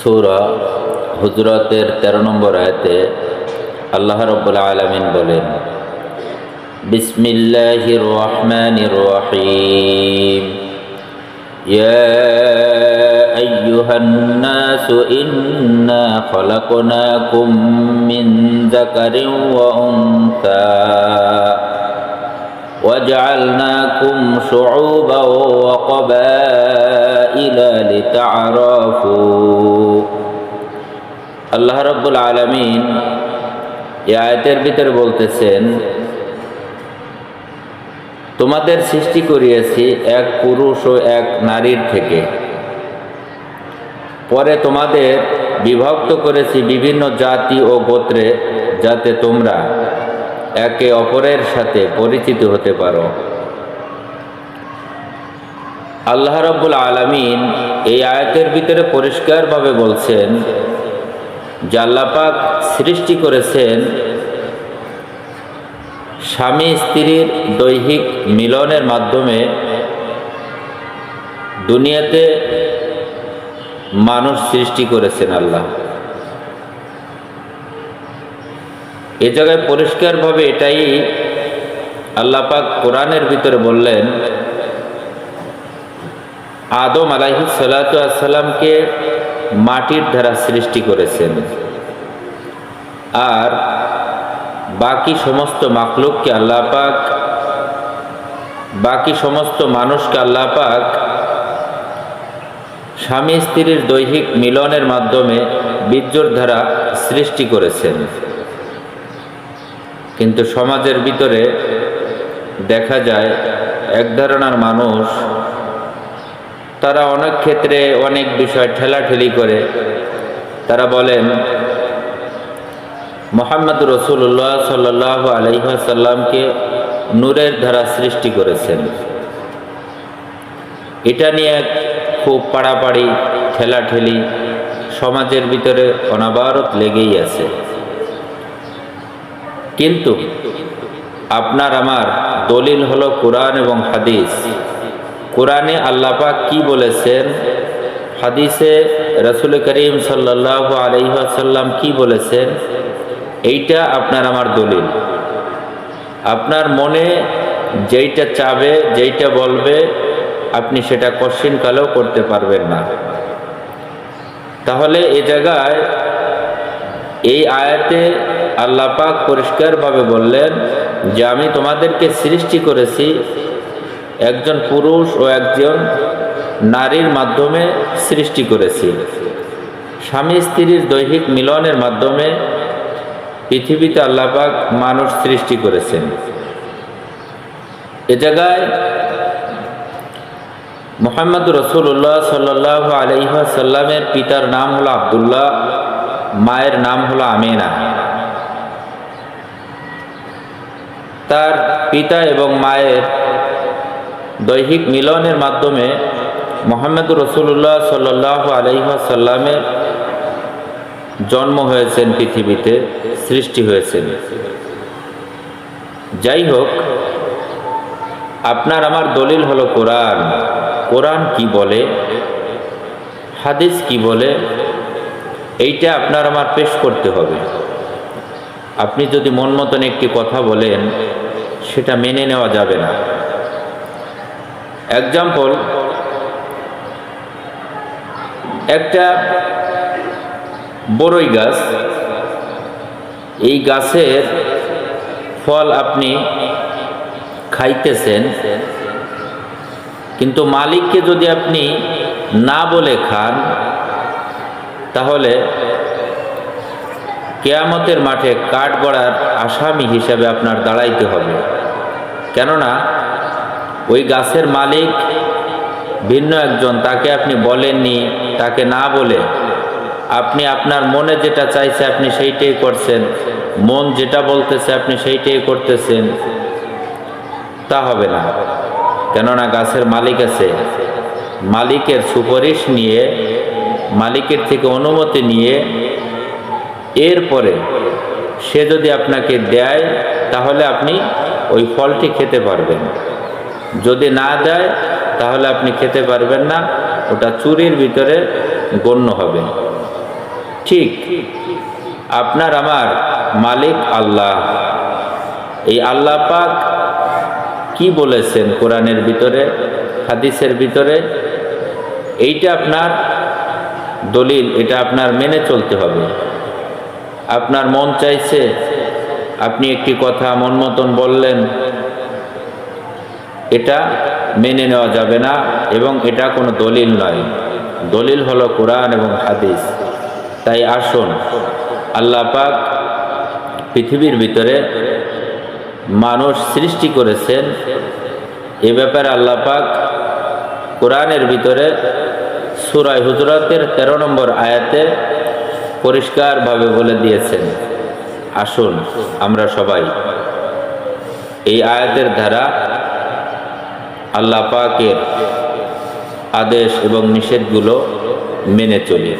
সূরা হুজরাতের তেরো নম্বর আয়াতে আল্লাহ রব্বুল আলমিন বলেন বিসমিল্লাহির রহমানির রহিম يا أيها الناس إنا خلقناكم من ذكر وأنثى وجعلناكم شعوبا وقبائل لتعارفوا আল্লাহ রব্বুল আলমিন এই আয়তের ভিতরে বলতেছেন তোমাদের সৃষ্টি করিয়েছি এক পুরুষ ও এক নারীর থেকে পরে তোমাদের বিভক্ত করেছি বিভিন্ন জাতি ও গোত্রে যাতে তোমরা একে অপরের সাথে পরিচিত হতে পারো আল্লাহ রব্বুল আলমিন এই আয়াতের ভিতরে পরিষ্কারভাবে বলছেন যে আল্লাপাক সৃষ্টি করেছেন স্বামী স্ত্রীর দৈহিক মিলনের মাধ্যমে দুনিয়াতে মানুষ সৃষ্টি করেছেন আল্লাহ। এ জায়গায় পরিষ্কারভাবে এটাই আল্লাহ পাক কোরআনের ভিতরে বললেন আদম আলাহি সালাতামকে মাটির দ্বারা সৃষ্টি করেছেন। আর বাকি সমস্ত মাকলুককে আল্লাহ পাক, বাকি সমস্ত মানুষকে আল্লাহ পাক স্বামী স্ত্রীর দৈহিক মিলনের মাধ্যমে বীর্যর দ্বারা সৃষ্টি করেছেন। কিন্তু সমাজের ভিতরে দেখা যায়, এক ধরনের মানুষ তারা অনেক ক্ষেত্রে অনেক বিষয় ঠেলাঠেলি করে। তারা বলেন, মোহাম্মদ রসুল্লাহ সাল্লাহ আলহাসাল্লামকে নূরের ধারা সৃষ্টি করেছেন। এটা নিয়ে খুব পাড়াপাড়ি, ঠেলাঠেলি সমাজের ভিতরে অনাবারত লেগেই আছে। কিন্তু আপনার আমার দলিল হলো কোরআন এবং হাদিস। কোরআনে আল্লাপাক কি বলেছেন? হাদিসে রসুল করিম সাল্লাহ আলহাসাল্লাম কি বলেছেন? এইটা আপনার আমার দলিল। আপনার মনে যেইটা চাবে, যেইটা বলবে, আপনি সেটা কশ্চিন কালেও করতে পারবেন না। তাহলে এ জায়গায় এই আয়াতে আল্লাহ পাক পরিষ্কারভাবে বললেন যে আমি তোমাদেরকে সৃষ্টি করেছি একজন পুরুষ ও একজন নারীর মাধ্যমে সৃষ্টি করেছি। স্বামী স্ত্রীর দৈহিক মিলনের মাধ্যমে পৃথিবীতে আল্লাপাক মানুষ সৃষ্টি করেছেন। এ জায়গায় মোহাম্মদ রসুল্লাহ সাল্লাহ আলহাসাল্লামের পিতার নাম হলো আবদুল্লাহ, মায়ের নাম হলো আমিনা। তার পিতা এবং মায়ের দৈহিক মিলনের মাধ্যমে মোহাম্মদ রসুল্লাহ সাল্লাহ আলহাসাল্লামের জন্ম হয়েছেন পৃথিবীতে, সৃষ্টি হয়েছেন। যাই হোক আপনার আমার দলিল হলো কোরআন। কোরআন কি বলে? হাদিস কি বলে? এইটা আপনার আমার পেশ করতে হবে। আপনি যদি মন মতন একটি কথা বলেন, সেটা মেনে নেওয়া যাবে না। এক্সাম্পল একটা বড়ই গাছ, এই গাছের ফল আপনি খাইতেছেন, কিন্তু মালিককে যদি আপনি না বলে খান, তাহলে কেয়ামতের মাঠে কাঠ গড়ার আসামি হিসাবে আপনার দাঁড়াইতে হবে। কেননা ওই গাছের মালিক ভিন্ন একজন, তাকে আপনি বলেননি, তাকে না বলে। আপনি আপনার মনে যেটা চাইছে আপনি সেইটাই করছেন, মন যেটা বলতেছে আপনি সেইটাই করতেছেন। তা হবে না। কেননা গাছের মালিক আছে। মালিকের সুপারিশ নিয়ে, মালিকের থেকে অনুমতি নিয়ে, এরপরে সে যদি আপনাকে দেয়, তাহলে আপনি ওই ফলটি খেতে পারবেন। যদি না দেয়, তাহলে আপনি খেতে পারবেন না। ওটা চুরির ভিতরে গণ্য হবে। ঠিক। আপনার আমার মালিক আল্লাহ। এই আল্লাহ পাক কি বলেছেন কোরআনের ভিতরে, হাদিসের ভিতরে? এইটা আপনার দলিল, এটা আপনার মেনে চলতে হবে। আপনার মন চাইছে, আপনি একটি কথা মন মতন বললেন এটা মেনে নেওয়া যাবে না এবং এটা কোনো দলিল নয়। দলিল হলো কোরআন এবং হাদিস। তাই আসুন, আল্লাহ পাক পৃথিবীর ভিতরে মানুষ সৃষ্টি করেছেন। এ ব্যাপারে আল্লাহ পাক কোরআনের ভিতরে সুরায় হুজরাতের তেরো নম্বর আয়াতে পরিষ্কারভাবে বলে দিয়েছেন। আসুন আমরা সবাই এই আয়াতের দ্বারা আল্লাহ পাকের আদেশ এবং নিষেধগুলো মেনে চলি।